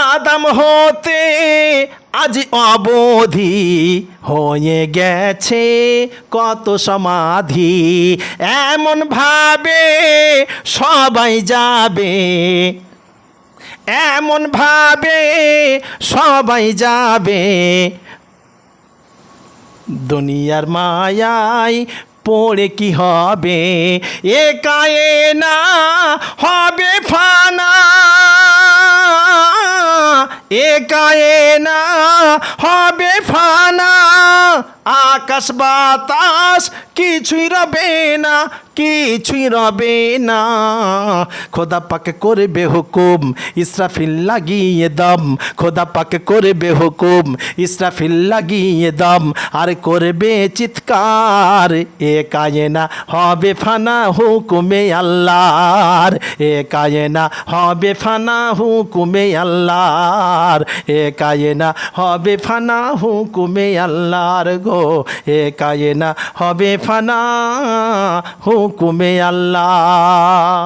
আদম হতে আজ অবধি হয়ে গেছে কত সমাধি এমন ভাবে সবাই যাবে এমন ভাবে সবাই যাবে দুনিয়ার মায়ায় পড়ে কি হবে একায়ে না হবে একায়ে না হবে ফানা। আকাশ বাতাস, কিছুই রবে না, কিছুই রবে না। খোদা পাকে করবে হুকুম, ইসরাফিল লাগিয়ে দম। খোদা পাকে করবে হুকুম, ইসরাফিল লাগিয়ে দম। আর করবে চিৎকার, এ কায়েনা হবে ফানা হুকুমে আল্লাহর। এ কায়েনা হবে ফানা হুকুমে আল্লাহর। এ কায়েনা হবে ফানা হুকুমে আল্লাহর গো। এ কায়েনা হবে ফানা হুকুমে আল্লাহ।